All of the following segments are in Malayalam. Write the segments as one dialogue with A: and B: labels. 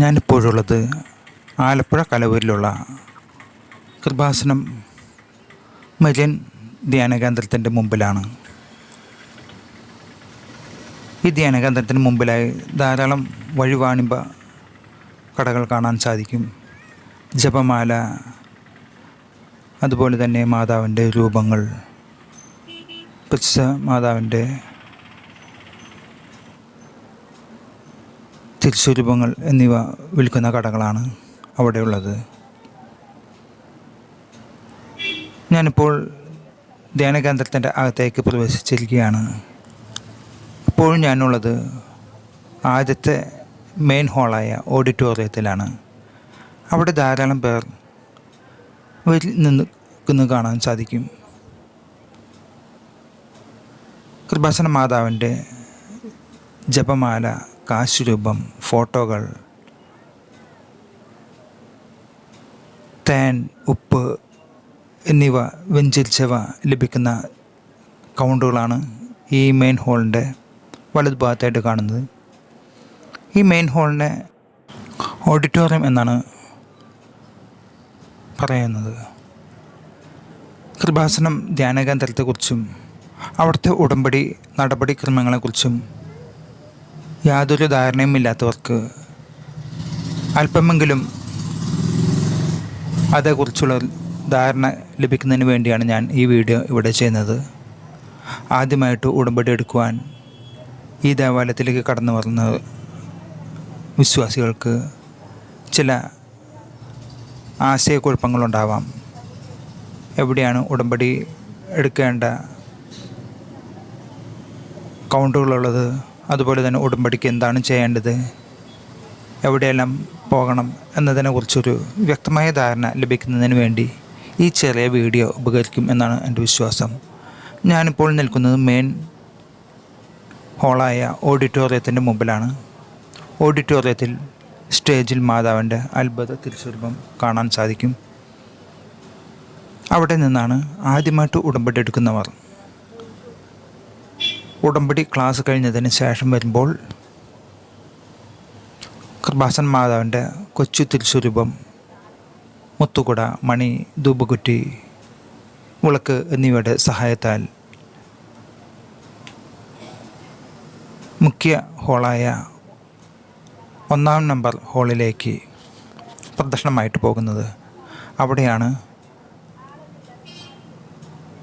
A: ഞാനിപ്പോഴുള്ളത് ആലപ്പുഴ കലവൂരിലുള്ള കൃപാസനം മരിയൻ ധ്യാനകേന്ദ്രത്തിന്റെ മുമ്പിലാണ്. ഈ ധ്യാനകേന്ദ്രത്തിന് മുമ്പിലായി ധാരാളം വഴിവാണിഭ കടകൾ കാണാൻ സാധിക്കും. ജപമാല അതുപോലെ തന്നെ മാതാവിന്റെ രൂപങ്ങൾ പ്രസിദ്ധ മാതാവിന്റെ തിരുസ്വരൂപങ്ങൾ എന്നിവ വിൽക്കുന്ന കടകളാണ് അവിടെയുള്ളത്. ഞാനിപ്പോൾ ധ്യാനകേന്ദ്രത്തിന്റെ അകത്തേക്ക് പ്രവേശിച്ചിരിക്കുകയാണ്. ഇപ്പോൾ ഞാനുള്ളത് ആദ്യത്തെ മെയിൻ ഹാളായ ഓഡിറ്റോറിയത്തിലാണ് അവിടെ ധാരാളം പേർ വരി നിന്ന് കാണാൻ സാധിക്കും. കൃപാസന മാതാവിന്റെ ജപമാല കാശുരൂപം ഫോട്ടോകൾ തേൻ ഉപ്പ് എന്നിവ വെഞ്ചരിച്ചവ ലഭിക്കുന്ന കൗണ്ടറുകളാണ് ഈ മെയിൻ ഹോളിന്റെ വലതുഭാഗത്തായിട്ട് കാണുന്നത്. ഈ മെയിൻ ഹോളിനെ ഓഡിറ്റോറിയം എന്നാണ് പറയുന്നത്. കൃപാസനം ധ്യാനകേന്ദ്രത്തെക്കുറിച്ചും അവിടുത്തെ ഉടമ്പടി നടപടിക്രമങ്ങളെക്കുറിച്ചും യാതൊരു ധാരണയുമില്ലാത്തവർക്ക് അല്പമെങ്കിലും അതേക്കുറിച്ചുള്ള ധാരണ ലഭിക്കുന്നതിന് വേണ്ടിയാണ് ഞാൻ ഈ വീഡിയോ ഇവിടെ ചെയ്യുന്നത്. ആദ്യമായിട്ട് ഉടമ്പടി എടുക്കുവാൻ ഈ ദേവാലയത്തിലേക്ക് കടന്നു വരുന്ന വിശ്വാസികൾക്ക് ചില ആശയക്കുഴപ്പങ്ങളുണ്ടാവാം. എവിടെയാണ് ഉടമ്പടി എടുക്കേണ്ട കൗണ്ടുകളുള്ളത്? അതുപോലെ തന്നെ ഉടമ്പടിക്ക് എന്താണ് ചെയ്യേണ്ടത്? എവിടെയെല്ലാം പോകണം എന്നതിനെക്കുറിച്ചൊരു വ്യക്തമായ ധാരണ ലഭിക്കുന്നതിന് വേണ്ടി ഈ ചെറിയ വീഡിയോ ഉപകരിക്കും എന്നാണ് എന്റെ വിശ്വാസം. ഞാനിപ്പോൾ നിൽക്കുന്നത് മെയിൻ ഹോളായ ഓഡിറ്റോറിയത്തിന്റെ മുമ്പിലാണ്. ഓഡിറ്റോറിയത്തിൽ സ്റ്റേജിൽ മാതാവിന്റെ അത്ഭുത തിരുസ്വരൂപം കാണാൻ സാധിക്കും. അവിടെ നിന്നാണ് ആദ്യമായിട്ട് ഉടമ്പടി എടുക്കുന്നവർ ഉടമ്പടി ക്ലാസ് കഴിഞ്ഞതിന് ശേഷം വരുമ്പോൾ കൃപാസൻ മാതാവിന്റെ കൊച്ചു തിരുസ്വരൂപം മുത്തുകുട മണി ധൂപകുറ്റി വിളക്ക് എന്നിവയുടെ സഹായത്താൽ മുഖ്യ ഹോളായ ഒന്നാം നമ്പർ ഹോളിലേക്ക് പ്രദക്ഷിണമായിട്ട് പോകുന്നത്. അവിടെയാണ്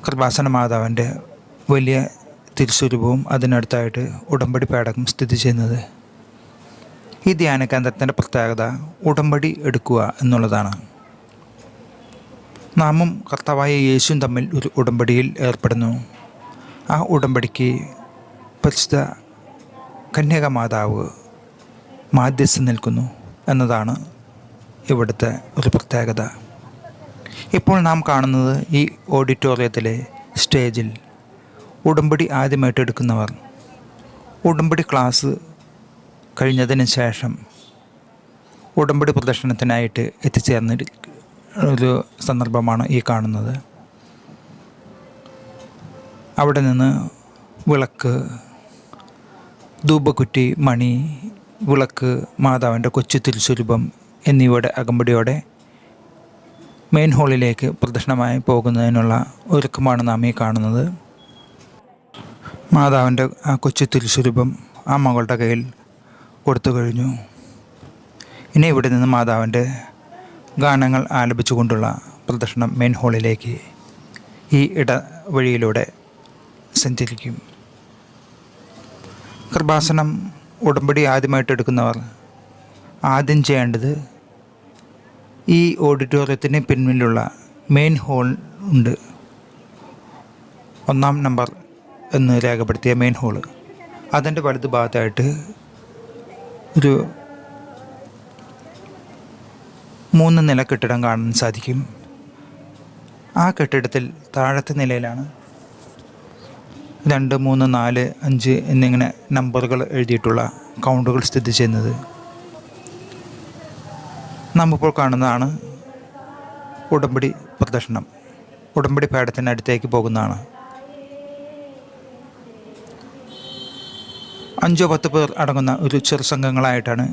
A: കൃപാസന മാതാവിന്റെ വലിയ തിരുസ്വരൂപവും അതിനടുത്തായിട്ട് ഉടമ്പടി പേടകം സ്ഥിതി ചെയ്യുന്നത്. ഈ ധ്യാന കേന്ദ്രത്തിന്റെ പ്രത്യേകത ഉടമ്പടി എടുക്കുക എന്നുള്ളതാണ്. നാമും കർത്താവായ യേശുവും തമ്മിൽ ഒരു ഉടമ്പടിയിൽ ഏർപ്പെടുന്നു. ആ ഉടമ്പടിക്ക് പരിശുദ്ധ കന്യക മാതാവ് മാധ്യസ്ഥം നിൽക്കുന്നു എന്നതാണ് ഇവിടുത്തെ ഒരു പ്രത്യേകത. ഇപ്പോൾ നാം കാണുന്നത് ഈ ഓഡിറ്റോറിയത്തിലെ സ്റ്റേജിൽ ഉടമ്പടി ആദ്യമായിട്ട് എടുക്കുന്നവർ. ഉടമ്പടി ക്ലാസ് കഴിഞ്ഞതിന് ശേഷം ഉടമ്പടി പ്രദർശനത്തിനായിട്ട് എത്തിച്ചേർന്ന ഒരു സന്ദർഭമാണ് ഈ കാണുന്നത്. അവിടെ നിന്ന് വിളക്ക് ധൂപക്കുറ്റി മണി വിളക്ക് മാതാവിന്റെ കൊച്ചു തിരുസ്വരൂപം എന്നിവയുടെ അകമ്പടിയോടെ മെയിൻ ഹാളിലേക്ക് പ്രദർശനമായി പോകുന്നതിനുള്ള ഒരുക്കമാണ് നാം ഈ കാണുന്നത്. മാതാവിന്റെ ആ കൊച്ചു തിരുസ്വരൂപം ആ മകളുടെ കയ്യിൽ കൊടുത്തു കഴിഞ്ഞു. ഇനി ഇവിടെ നിന്ന് മാതാവിന്റെ ഗാനങ്ങൾ ആലപിച്ചുകൊണ്ടുള്ള പ്രദർശനം മെയിൻ ഹാളിലേക്ക് ഈ ഇടവഴിയിലൂടെ സഞ്ചരിക്കും. കൃപാസനം ഉടമ്പടി ആദ്യമായിട്ട് എടുക്കുന്നവർ ആദ്യം ചെയ്യേണ്ടത് ഈ ഓഡിറ്റോറിയത്തിന് പിന്നിലുള്ള മെയിൻ ഹോൾ ഉണ്ട്. ഒന്നാം നമ്പർ എന്ന് രേഖപ്പെടുത്തിയ മെയിൻ ഹോൾ അതിന്റെ വലുത് ഭാഗത്തായിട്ട് ഒരു മൂന്ന് നില കെട്ടിടം കാണാൻ സാധിക്കും. ആ കെട്ടിടത്തിൽ താഴത്തെ നിലയിലാണ് രണ്ട് മൂന്ന് നാല് അഞ്ച് എന്നിങ്ങനെ നമ്പറുകൾ എഴുതിയിട്ടുള്ള കൗണ്ടുകൾ സ്ഥിതി ചെയ്യുന്നത്. നമ്മിപ്പോൾ കാണുന്നതാണ് ഉടമ്പടി പ്രദർശനം. ഉടമ്പടി പാടത്തിനടുത്തേക്ക് പോകുന്നതാണ്. അഞ്ചോ പത്ത് പേർ അടങ്ങുന്ന ഒരു ചെറു സംഘങ്ങളായിട്ടാണ്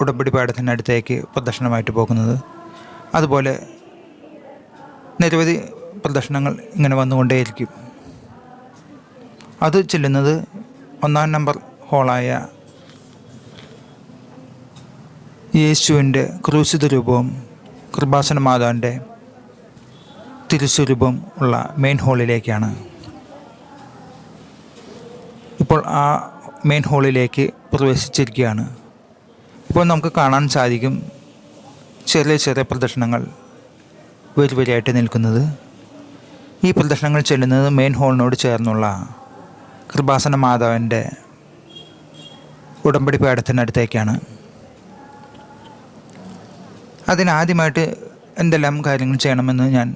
A: ഉടമ്പടി പാഠത്തിനടുത്തേക്ക് പ്രദർശനമായിട്ട് പോകുന്നത്. അതുപോലെ നിരവധി പ്രദർശനങ്ങൾ ഇങ്ങനെ വന്നുകൊണ്ടേയിരിക്കും. അത് ചെല്ലുന്നത് ഒന്നാം നമ്പർ ഹോളായ യേശുവിന്റെ ക്രൂശിത രൂപവും കൃപാസന മാതാവിന്റെ തിരുസ്വരൂപം ഉള്ള മെയിൻ ഹോളിലേക്കാണ് ഇപ്പോൾ ആ മെയിൻ ഹോളിലേക്ക് പ്രവേശിച്ചിരിക്കുകയാണ്. ഇപ്പോൾ നമുക്ക് കാണാൻ സാധിക്കും ചെറിയ ചെറിയ പ്രദർശനങ്ങൾ വരി നിൽക്കുന്നത്. ഈ പ്രദർശനങ്ങൾ ചെല്ലുന്നത് മെയിൻ ഹോളിനോട് ചേർന്നുള്ള കൃപാസന മാതാവിന്റെ ഉടമ്പടി പേടത്തിനടുത്തേക്കാണ് അതിനാദ്യമായിട്ട് എന്തെല്ലാം കാര്യങ്ങൾ ചെയ്യണമെന്ന് ഞാൻ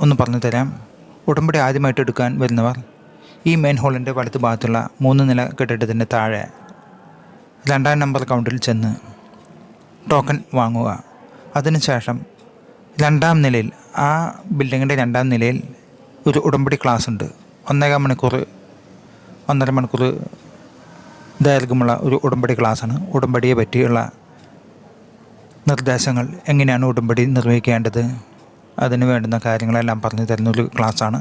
A: ഒന്ന് പറഞ്ഞു തരാം ഉടമ്പടി ആദ്യമായിട്ട് എടുക്കാൻ വരുന്നവർ ഈ മെയിൻ ഹോളിന്റെ വലത്ത് ഭാഗത്തുള്ള മൂന്ന് നില കെട്ടിടത്തിന്റെ താഴെ രണ്ടാം നമ്പർ കൗണ്ടറിൽ ചെന്ന് ടോക്കൺ വാങ്ങുക. അതിനുശേഷം രണ്ടാം നിലയിൽ ആ ബിൽഡിങ്ങിന്റെ രണ്ടാം നിലയിൽ ഒരു ഉടമ്പടി ക്ലാസ് ഉണ്ട്. ഒന്നേകാൽ മണിക്കൂർ ഒന്നര മണിക്കൂർ ദൈർഘ്യമുള്ള ഒരു ഉടമ്പടി ക്ലാസ്സാണ് ഉടമ്പടിയെ പറ്റിയുള്ള നിർദ്ദേശങ്ങൾ എങ്ങനെയാണ് ഉടമ്പടി നിർവഹിക്കേണ്ടത് അതിന് വേണ്ടുന്ന കാര്യങ്ങളെല്ലാം പറഞ്ഞു തരുന്ന ഒരു ക്ലാസ്സാണ്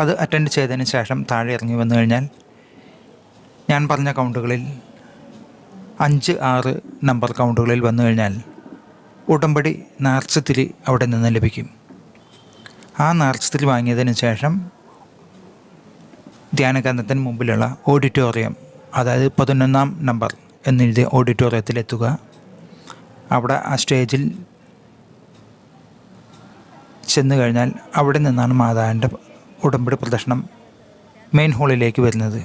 A: അത് അറ്റൻഡ് ചെയ്തതിന് ശേഷം താഴെ ഇറങ്ങി വന്നു കഴിഞ്ഞാൽ ഞാൻ പറഞ്ഞ കൗണ്ടുകളിൽ അഞ്ച് ആറ് നമ്പർ കൗണ്ടുകളിൽ വന്നു കഴിഞ്ഞാൽ ഉടമ്പടി നേർച്ചത്തിരി അവിടെ നിന്ന് ലഭിക്കും. ആ നേർച്ചത്തിരി വാങ്ങിയതിന് ശേഷം ധ്യാനകേന്ദ്രത്തിന് മുമ്പിലുള്ള ഓഡിറ്റോറിയം അതായത് പതിനൊന്നാം നമ്പർ എന്നെഴുതിയ ഓഡിറ്റോറിയത്തിലെത്തുക അവിടെ ആ സ്റ്റേജിൽ ചെന്നു കഴിഞ്ഞാൽ അവിടെ നിന്നാണ് മാതാവിന്റെ ഉടമ്പടി പ്രദർശനം മെയിൻ ഹാളിലേക്ക് വരുന്നത്.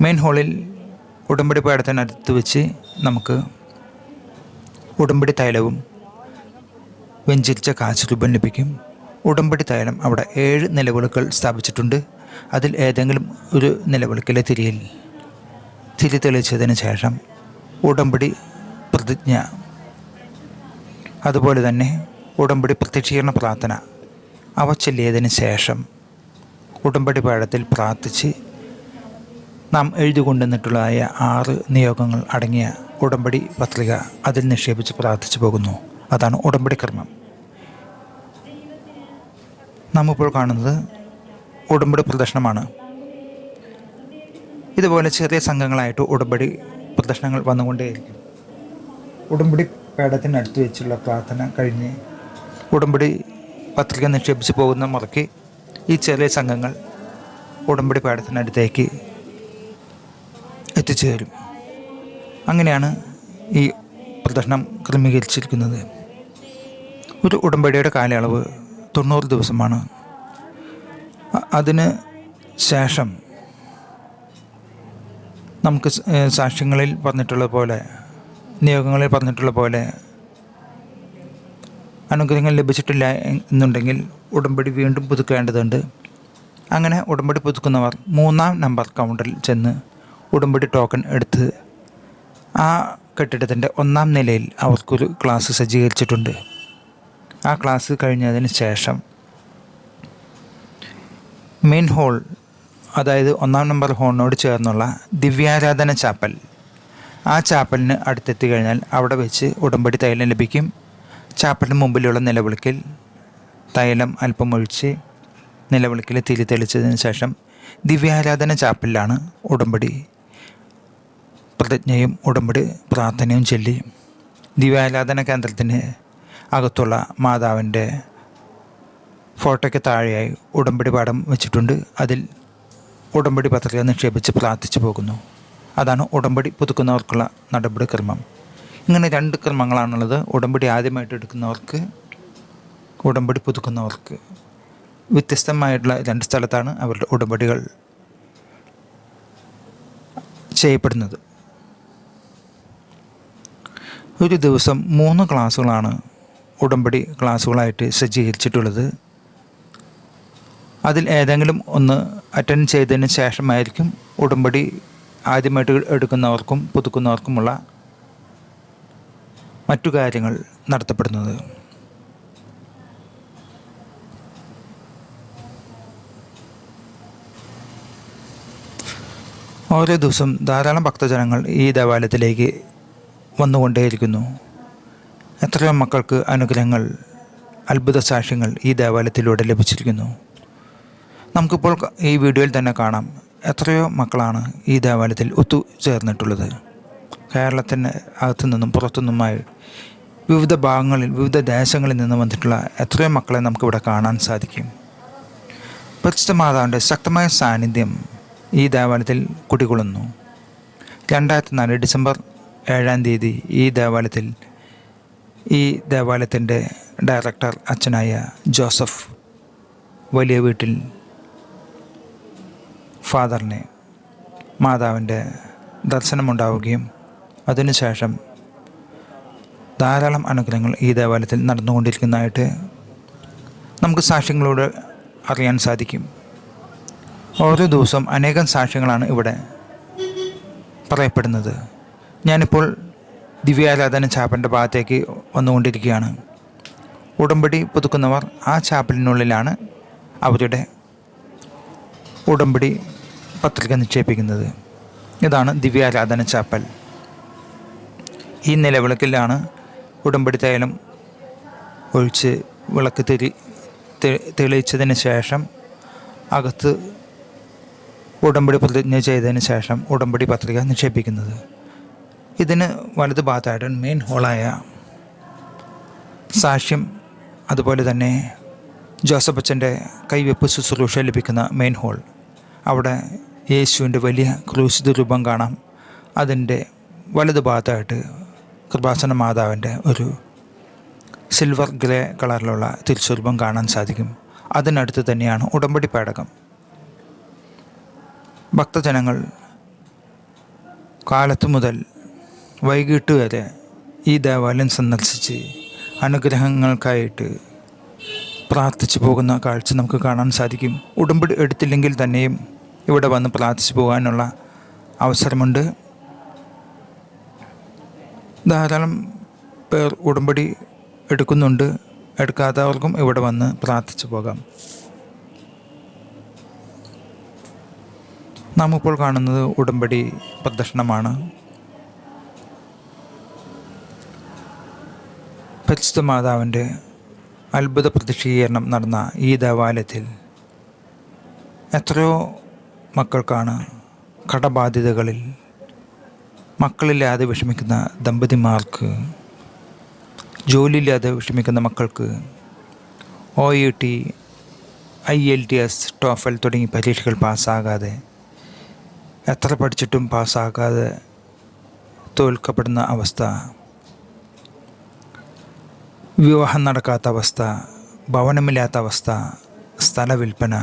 A: മെയിൻ ഹാളിൽ ഉടമ്പടി പാടത്തിനടുത്ത് വെച്ച് നമുക്ക് ഉടമ്പടി തൈലവും വെഞ്ചിരിച്ച കാശ് രൂപം ലഭിക്കും. ഉടമ്പടി തൈലം അവിടെ ഏഴ് നിലവിളക്കുകൾ സ്ഥാപിച്ചിട്ടുണ്ട്. അതിൽ ഏതെങ്കിലും ഒരു നിലവിളക്കിലെ തിരിയിൽ തിരി തെളിച്ചതിന് ശേഷം ഉടമ്പടി പ്രതിജ്ഞ. അതുപോലെ തന്നെ ഉടമ്പടി പ്രത്യക്ഷീകരണ പ്രാർത്ഥന. അവ ചൊല്ലിയതിന് ശേഷം ഉടമ്പടി പാഠത്തിൽ പ്രാർത്ഥിച്ച് നാം എഴുതി കൊണ്ടുവന്നിട്ടുള്ളതായ ആറ് നിയോഗങ്ങൾ അടങ്ങിയ ഉടമ്പടി പത്രിക അതിൽ നിക്ഷേപിച്ച് പ്രാർത്ഥിച്ചു പോകുന്നു. അതാണ് ഉടമ്പടി കർമ്മം നാം ഇപ്പോൾ കാണുന്നത് ഉടമ്പടി പ്രദർശനമാണ്. ഇതുപോലെ ചെറിയ സംഘങ്ങളായിട്ട് ഉടമ്പടി പ്രദർശനങ്ങൾ വന്നുകൊണ്ടേയിരിക്കും. ഉടമ്പടി പേടത്തിനടുത്ത് വെച്ചുള്ള പ്രാർത്ഥന കഴിഞ്ഞ് ഉടമ്പടി പത്രിക നിക്ഷേപിച്ച് പോകുന്ന മുറയ്ക്ക് ഈ ചെറിയ സംഘങ്ങൾ ഉടമ്പടി പേടത്തിനടുത്തേക്ക് എത്തിച്ചേരും. അങ്ങനെയാണ് ഈ പ്രദർശനം ക്രമീകരിച്ചിരിക്കുന്നത്. ഒരു ഉടമ്പടിയുടെ കാലയളവ് തൊണ്ണൂറ് ദിവസമാണ്. അതിന് ശേഷം നമുക്ക് സാക്ഷ്യങ്ങളിൽ പറഞ്ഞിട്ടുള്ള പോലെ നിയോഗങ്ങളിൽ പറഞ്ഞിട്ടുള്ള പോലെ അനുഗ്രഹങ്ങൾ ലഭിച്ചിട്ടില്ല എന്നുണ്ടെങ്കിൽ ഉടമ്പടി വീണ്ടും പുതുക്കേണ്ടതുണ്ട്. അങ്ങനെ ഉടമ്പടി പുതുക്കുന്നവർ മൂന്നാം നമ്പർ കൗണ്ടറിൽ ചെന്ന് ഉടമ്പടി ടോക്കൺ എടുത്ത് ആ കെട്ടിടത്തിന്റെ ഒന്നാം നിലയിൽ അവർക്കൊരു ക്ലാസ് സജ്ജീകരിച്ചിട്ടുണ്ട്. ആ ക്ലാസ് കഴിഞ്ഞതിന് ശേഷം മെയിൻ ഹോൾ അതായത് ഒന്നാം നമ്പർ ഹോളിനോട് ചേർന്നുള്ള ദിവ്യാരാധന ചാപ്പൽ ആ ചാപ്പലിന് അടുത്തെത്തി കഴിഞ്ഞാൽ അവിടെ വെച്ച് ഉടമ്പടി തൈലം ലഭിക്കും. ചാപ്പലിന് മുമ്പിലുള്ള നിലവിളക്കിൽ തൈലം അല്പം ഒഴിച്ച് നിലവിളക്കിൽ തിരി തെളിച്ചതിന് ശേഷം ദിവ്യാരാധന ചാപ്പലിലാണ് ഉടമ്പടി. പ്രതിജ്ഞയും ഉടമ്പടി പ്രാർത്ഥനയും ചൊല്ലി ദിവ്യാരാധന കേന്ദ്രത്തിന് അകത്തുള്ള മാതാവിന്റെ ഫോട്ടോയ്ക്ക് താഴെയായി ഉടമ്പടി പാഠം വെച്ചിട്ടുണ്ട്. അതിൽ ഉടമ്പടി പത്രിക നിക്ഷേപിച്ച് പ്രാർത്ഥിച്ചു പോകുന്നു. അതാണ് ഉടമ്പടി പുതുക്കുന്നവർക്കുള്ള നടപടി ക്രമം ഇങ്ങനെ രണ്ട് ക്രമങ്ങളാണുള്ളത്. ഉടമ്പടി ആദ്യമായിട്ട് എടുക്കുന്നവർക്ക് ഉടമ്പടി പുതുക്കുന്നവർക്ക്. വ്യത്യസ്തമായിട്ടുള്ള രണ്ട് സ്ഥലത്താണ് അവരുടെ ഉടമ്പടികൾ ചെയ്യപ്പെടുന്നത്. ഒരു ദിവസം മൂന്ന് ക്ലാസ്സുകളാണ് ഉടമ്പടി ക്ലാസ്സുകളായിട്ട് സജ്ജീകരിച്ചിട്ടുള്ളത്. അതിൽ ഏതെങ്കിലും ഒന്ന് അറ്റൻഡ് ചെയ്തതിന് ശേഷമായിരിക്കും ഉടമ്പടി ആദ്യമായിട്ട് എടുക്കുന്നവർക്കും പുതുക്കുന്നവർക്കുമുള്ള മറ്റു കാര്യങ്ങൾ നടത്തപ്പെടുന്നത്. ഓരോ ദിവസം ധാരാളം ഭക്തജനങ്ങൾ ഈ ദേവാലയത്തിലേക്ക് വന്നുകൊണ്ടേയിരിക്കുന്നു. എത്രയോ മക്കൾക്ക് അനുഗ്രഹങ്ങൾ അത്ഭുത സാക്ഷ്യങ്ങൾ ഈ ദേവാലയത്തിലൂടെ ലഭിച്ചിരിക്കുന്നു. നമുക്കിപ്പോൾ ഈ വീഡിയോയിൽ തന്നെ കാണാം എത്രയോ മക്കളാണ് ഈ ദേവാലയത്തിൽ ഒത്തുചേർന്നിട്ടുള്ളത്. കേരളത്തിന് അകത്തു നിന്നും പുറത്തുനിന്നുമായി വിവിധ ഭാഗങ്ങളിൽ വിവിധ ദേശങ്ങളിൽ നിന്നും വന്നിട്ടുള്ള എത്രയോ മക്കളെ നമുക്കിവിടെ കാണാൻ സാധിക്കും. പരിശുദ്ധ മാതാവിന്റെ ശക്തമായ സാന്നിധ്യം ഈ ദേവാലയത്തിൽ കുടികൊള്ളുന്നു. രണ്ടായിരത്തി നാല് ഡിസംബർ ഏഴാം തീയതി ഈ ദേവാലയത്തിൽ ഈ ദേവാലയത്തിന്റെ ഡയറക്ടർ അച്ഛനായ ജോസഫ് വലിയ വീട്ടിൽ ഫാദറിനെ മാതാവിന്റെ ദർശനമുണ്ടാവുകയും അതിനുശേഷം ധാരാളം അനുഗ്രഹങ്ങൾ ഈ ദേവാലയത്തിൽ നടന്നുകൊണ്ടിരിക്കുന്നതായിട്ട് നമുക്ക് സാക്ഷ്യങ്ങളോട് അറിയാൻ സാധിക്കും. ഓരോ ദിവസവും അനേകം സാക്ഷ്യങ്ങളാണ് ഇവിടെ പറയപ്പെടുന്നത്. ഞാനിപ്പോൾ ദിവ്യാരാധന ചാപ്പലിന്റെ ഭാഗത്തേക്ക് വന്നുകൊണ്ടിരിക്കുകയാണ്. ഉടമ്പടി പുതുക്കുന്നവർ ആ ചാപ്പലിനുള്ളിലാണ് അവരുടെ ഉടമ്പടി പത്രിക നിക്ഷേപിക്കുന്നത്. ഇതാണ് ദിവ്യാരാധന ചാപ്പൽ. ഈ നിലവിളക്കിലാണ് ഉടമ്പടി തൈലം ഒഴിച്ച് വിളക്ക് തിരി തെളിയിച്ചതിന് ശേഷം അകത്ത് ഉടമ്പടി പ്രതിജ്ഞ ചെയ്തതിന് ശേഷം ഉടമ്പടി പത്രിക നിക്ഷേപിക്കുന്നത്. ഇതിന് വലത് ഭാഗത്തായിട്ട് മെയിൻ ഹോളായ സാക്ഷ്യം അതുപോലെ തന്നെ ജോസഫ് അച്ഛന്റെ കൈവെപ്പ് ശുശ്രൂഷ ലഭിക്കുന്ന മെയിൻ ഹോൾ അവിടെ യേശുവിന്റെ വലിയ ക്രൂശിത രൂപം കാണാം. അതിന്റെ വലത് ഭാഗത്തായിട്ട് കൃപാസന മാതാവിന്റെ ഒരു സിൽവർ ഗ്രേ കളറിലുള്ള തിരുസ്വരൂപം കാണാൻ സാധിക്കും. അതിനടുത്ത് തന്നെയാണ് ഉടമ്പടി പേടകം. ഭക്തജനങ്ങൾ കാലത്ത് മുതൽ വൈകിട്ട് വരെ ഈ ദേവാലയം സന്ദർശിച്ച് അനുഗ്രഹങ്ങൾക്കായിട്ട് പ്രാർത്ഥിച്ചു പോകുന്ന കാഴ്ച നമുക്ക് കാണാൻ സാധിക്കും. ഉടമ്പടി എടുത്തില്ലെങ്കിൽ തന്നെയും ഇവിടെ വന്ന് പ്രാർത്ഥിച്ചു പോകാനുള്ള അവസരമുണ്ട്. ധാരാളം പേർ ഉടമ്പടി എടുക്കുന്നുണ്ട്. എടുക്കാത്തവർക്കും ഇവിടെ വന്ന് പ്രാർത്ഥിച്ചു പോകാം. നാം ഇപ്പോൾ കാണുന്നത് ഉടമ്പടി പ്രദക്ഷിണമാണ്. പരിശുദ്ധ മാതാവിന്റെ അത്ഭുത പ്രതിഷ്ഠീകരണം നടന്ന ഈ ദേവാലയത്തിൽ എത്രയോ മക്കൾക്കാണ് കടബാധ്യതകളിൽ മക്കളില്ലാതെ വിഷമിക്കുന്ന ദമ്പതിമാർക്ക് ജോലിയില്ലാതെ വിഷമിക്കുന്ന മക്കൾക്ക് O E T I L T S TOEFL തുടങ്ങി പരീക്ഷകൾ പാസ്സാകാതെ എത്ര പഠിച്ചിട്ടും പാസ്സാകാതെ തോൽക്കപ്പെടുന്ന അവസ്ഥ വിവാഹം നടക്കാത്ത അവസ്ഥ ഭവനമില്ലാത്ത അവസ്ഥ സ്ഥലവിൽപ്പന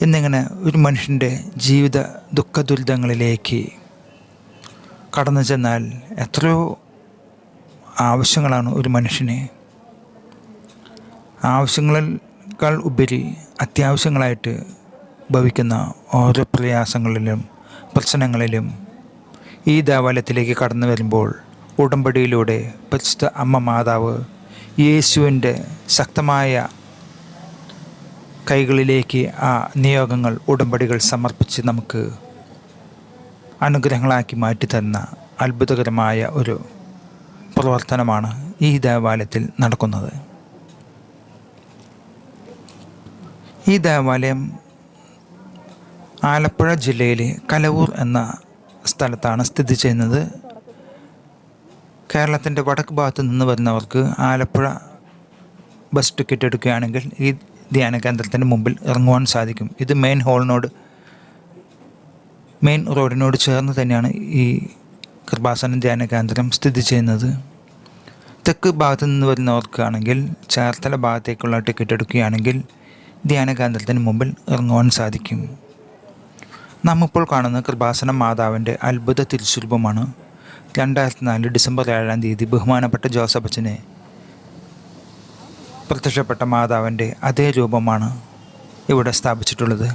A: എന്നിങ്ങനെ ഒരു മനുഷ്യന്റെ ജീവിത ദുഃഖ ദുരിതങ്ങളിലേക്ക് കടന്നു ചെന്നാൽ എത്രയോ ആവശ്യങ്ങളാണ് ഒരു മനുഷ്യന്. ആവശ്യങ്ങളെക്കാൾ ഉപരി അത്യാവശ്യങ്ങളായിട്ട് ഭവിക്കുന്ന ഓരോ പ്രയാസങ്ങളിലും പ്രശ്നങ്ങളിലും ഈ ദേവാലയത്തിലേക്ക് കടന്നു വരുമ്പോൾ ഉടമ്പടിയിലൂടെ പരിശുദ്ധ അമ്മ മാതാവ് യേശുവിന്റെ ശക്തമായ കൈകളിലേക്ക് ആ നിയോഗങ്ങൾ ഉടമ്പടികൾ സമർപ്പിച്ച് നമുക്ക് അനുഗ്രഹങ്ങളാക്കി മാറ്റി തന്ന അത്ഭുതകരമായ ഒരു പ്രവർത്തനമാണ് ഈ ദേവാലയത്തിൽ നടക്കുന്നത്. ഈ ദേവാലയം ആലപ്പുഴ ജില്ലയിലെ കലവൂർ എന്ന സ്ഥലത്താണ് സ്ഥിതി ചെയ്യുന്നത്. കേരളത്തിന്റെ വടക്ക് ഭാഗത്ത് നിന്ന് വരുന്നവർക്ക് ആലപ്പുഴ ബസ് ടിക്കറ്റ് എടുക്കുകയാണെങ്കിൽ ഈ ധ്യാന കേന്ദ്രത്തിന്റെ മുമ്പിൽ ഇറങ്ങുവാൻ സാധിക്കും. ഇത് മെയിൻ ഹാളിനോട് മെയിൻ റോഡിനോട് ചേർന്ന് തന്നെയാണ് ഈ കൃപാസന ധ്യാന കേന്ദ്രം സ്ഥിതി ചെയ്യുന്നത്. തെക്ക് ഭാഗത്ത് നിന്ന് വരുന്നവർക്കാണെങ്കിൽ ചേർത്തല ഭാഗത്തേക്കുള്ള ടിക്കറ്റ് എടുക്കുകയാണെങ്കിൽ ധ്യാന കേന്ദ്രത്തിന് മുമ്പിൽ ഇറങ്ങുവാൻ സാധിക്കും. നാം ഇപ്പോൾ കാണുന്ന കൃപാസന മാതാവിന്റെ അത്ഭുത തിരുസ്വരൂപമാണ്. രണ്ടായിരത്തി നാല് ഡിസംബർ ഏഴാം തീയതി ബഹുമാനപ്പെട്ട ജോസഫ് അച്ഛനെ പ്രത്യക്ഷപ്പെട്ട മാതാവിന്റെ അതേ രൂപമാണ് ഇവിടെ സ്ഥാപിച്ചിട്ടുള്ളത്.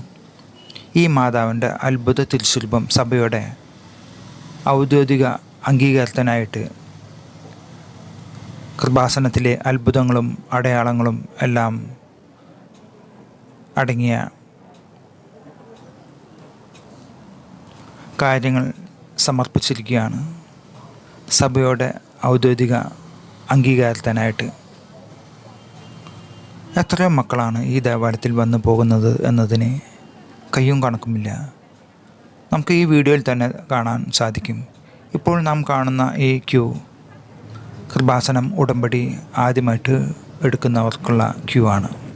A: ഈ മാതാവിന്റെ അത്ഭുത തിരുസ്വരൂപം സഭയുടെ ഔദ്യോഗിക അംഗീകാരത്തിനായിട്ട് കൃപാസനത്തിലെ അത്ഭുതങ്ങളും അടയാളങ്ങളും എല്ലാം അടങ്ങിയ കാര്യങ്ങൾ സമർപ്പിച്ചിരിക്കുകയാണ്. സഭയുടെ ഔദ്യോഗിക അംഗീകാരത്തിനായിട്ട്. എത്രയോ മക്കളാണ് ഈ ദേവാലയത്തിൽ വന്നു പോകുന്നത് എന്നതിന് കയ്യും കണക്കുമില്ല. നമുക്ക് ഈ വീഡിയോയിൽ തന്നെ കാണാൻ സാധിക്കും. ഇപ്പോൾ നാം കാണുന്ന ഈ ക്യൂ കൃപാസനം ഉടമ്പടി ആദ്യമായിട്ട് എടുക്കുന്നവർക്കുള്ള ക്യൂ ആണ്.